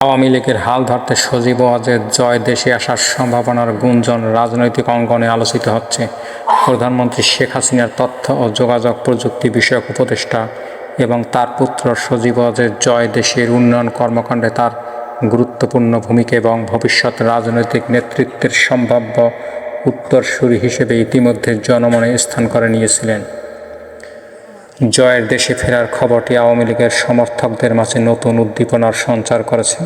আওয়ামী লীগের হাল ধরতে সজীব ওয়াজের জয় দেশে আসার সম্ভাবনার গুঞ্জন রাজনৈতিক অঙ্গনে আলোচিত হচ্ছে। প্রধানমন্ত্রী শেখ হাসিনার তথ্য ও যোগাযোগ প্রযুক্তি বিষয়ক উপদেষ্টা এবং তার পুত্র সজীব ওয়াজের জয় দেশের উন্নয়ন কর্মকাণ্ডে তার গুরুত্বপূর্ণ ভূমিকা এবং ভবিষ্যৎ রাজনৈতিক নেতৃত্বের সম্ভাব্য উত্তরসূরি হিসেবে ইতিমধ্যে জনমনে স্থান করে নিয়েছিলেন। জয়ের দেশে ফেরার খবরটি আওয়ামী লীগের সমর্থকদের মাঝে নতুন উদ্দীপনার সঞ্চার করেছে।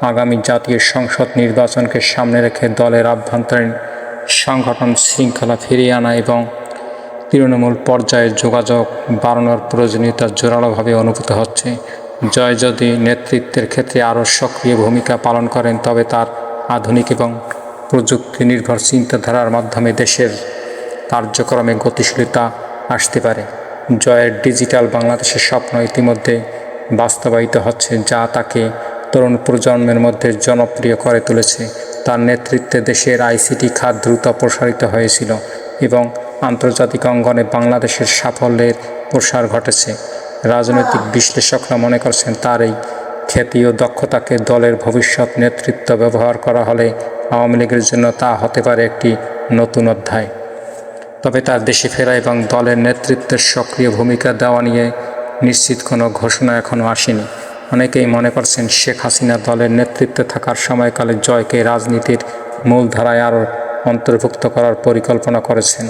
আগামী জাতীয় সংসদ নির্বাচনকে সামনে রেখে দলের আভ্যন্তরীণ সংগঠন শৃঙ্খলা ফিরিয়ে আনা এবং তৃণমূল পর্যায়ে যোগাযোগ বাড়ানোর প্রয়োজনীয়তা জোরালোভাবে অনুভূত হচ্ছে। জয় যদি নেতৃত্বের ক্ষেত্রে আরও সক্রিয় ভূমিকা পালন করেন, তবে তার আধুনিক এবং প্রযুক্তি নির্ভর চিন্তাধারার মাধ্যমে দেশের কার্যক্রমে গতিশীলতা আসতে পারে। জয়ের ডিজিটাল বাংলাদেশের স্বপ্ন ইতিমধ্যে বাস্তবায়িত হচ্ছে, যা তাকে তরুণ প্রজন্মের মধ্যে জনপ্রিয় করে তুলেছে। তার নেতৃত্বে দেশের আইসিটি খাত দ্রুত প্রসারিত হয়েছিল এবং আন্তর্জাতিক অঙ্গনে বাংলাদেশের সাফল্যের প্রসার ঘটেছে। রাজনৈতিক বিশ্লেষকরা মনে করছেন, তার এই খ্যাতি ও দক্ষতাকে দলের ভবিষ্যৎ নেতৃত্ব ব্যবহার করা হলে আওয়ামী লীগের জন্য তা হতে পারে একটি নতুন অধ্যায়। তবে তার দেশে ফেরা এবং দলের নেতৃত্বের সক্রিয় ভূমিকা দেওয়া নিয়ে নিশ্চিত কোনো ঘোষণা এখনও আসেনি। অনেকেই মনে করছেন শেখ হাসিনা দলের নেতৃত্বে থাকার সময়কালে জয়কে রাজনীতির মূলধারায় আরও অন্তর্ভুক্ত করার পরিকল্পনা করেছেন।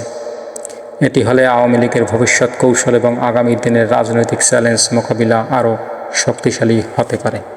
এটি হলে আওয়ামী লীগের ভবিষ্যৎ কৌশল এবং আগামী দিনের রাজনৈতিক চ্যালেঞ্জ মোকাবিলা আরও শক্তিশালী হতে পারে।